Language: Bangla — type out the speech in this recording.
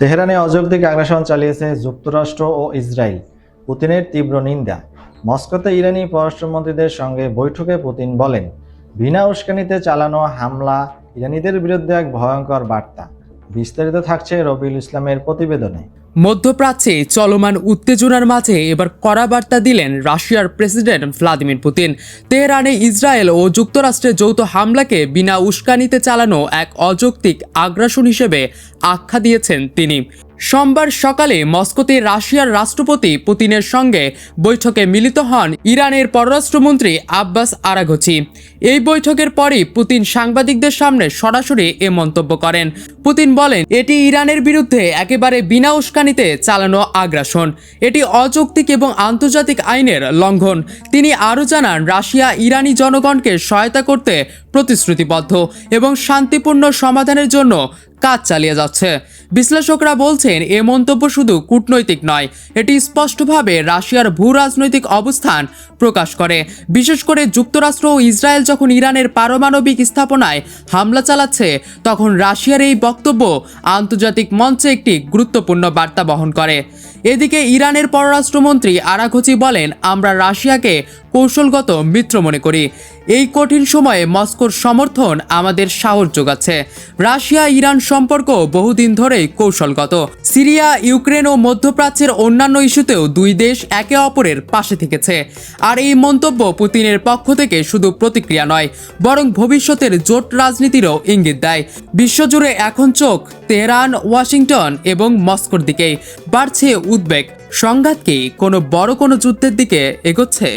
তেহরানে অযৌক্তিক আগ্রাসন চালিয়েছে যুক্তরাষ্ট্র ও ইসরায়েল। পুতিনের তীব্র নিন্দা। মস্কোতে ইরানি পররাষ্ট্রমন্ত্রীদের সঙ্গে বৈঠকে পুতিন বলেন, বিনা উস্কানিতে চালানো হামলা ইরানিদের বিরুদ্ধে এক ভয়ঙ্কর বার্তা। বিস্তারিত থাকছে রবিউল ইসলামের প্রতিবেদনে। মধ্যপ্রাচ্যে চলমান উত্তেজনার মাঝে এবার কড়া বার্তা দিলেন রাশিয়ার প্রেসিডেন্ট ভ্লাদিমির পুতিন। তেহরানে ইসরায়েল ও যুক্তরাষ্ট্রের যৌথ হামলাকে বিনা উস্কানিতে চালানো এক অযৌক্তিক আগ্রাসন হিসেবে আখ্যা দিয়েছেন তিনি। সোমবার সকালে মস্কোতে রাশিয়ার রাষ্ট্রপতি পুতিনের সঙ্গে বৈঠকে মিলিত হন ইরানের পররাষ্ট্রমন্ত্রী আব্বাস আরাঘচি এই বৈঠকের পরই পুতিন সাংবাদিকদের সামনে সরাসরি এ মন্তব্য করেন। পুতিন বলেন, এটি ইরানের বিরুদ্ধে একেবারে বিনা উস্কানিতে চালানো আগ্রাসন। এটি অযৌক্তিক এবং আন্তর্জাতিক আইনের লঙ্ঘন। তিনি আরও জানান, রাশিয়া ইরানি জনগণকে সহায়তা করতে প্রতিশ্রুতিবদ্ধ এবং শান্তিপূর্ণ সমাধানের জন্য কাজ চালিয়ে যাচ্ছে। বিশ্লেষকরা বলছেন, এ মন্তব্য শুধু কূটনৈতিক নয়, এটি স্পষ্টভাবে রাশিয়ার ভূ রাজনৈতিক অবস্থান প্রকাশ করে। বিশেষ করে যুক্তরাষ্ট্র ও ইসরায়েল যখন ইরানের পারমাণবিক স্থাপনায় হামলা চালাচ্ছে, তখন রাশিয়ার এই বক্তব্য আন্তর্জাতিক মঞ্চে একটি গুরুত্বপূর্ণ বার্তা বহন করে। এদিকে ইরানের পররাষ্ট্রমন্ত্রী আরাঘচি বলেন, আমরা রাশিয়াকে কৌশলগত মিত্র মনে করি। এই কঠিন সময়ে মস্কোর সমর্থন আমাদের সাহস যোগাচ্ছে। রাশিয়া ইরান সম্পর্ক বহুদিন ধরেই কৌশলগত। সিরিয়া, ইউক্রেন ও মধ্যপ্রাচ্যের অন্যান্য ইস্যুতেও দুই দেশ একে অপরের পাশে থেকেছে। আর এই মন্তব্য পুতিনের পক্ষ থেকে শুধু প্রতিক্রিয়া নয়, বরং ভবিষ্যতের জোট রাজনীতিরও ইঙ্গিত দেয়। বিশ্বজুড়ে এখন চোখ তেহরান, ওয়াশিংটন এবং মস্কোর দিকে বাড়ছে উদ্বেগ। সংঘাত কি কোনো বড় কোনো যুদ্ধের দিকে এগোচ্ছে?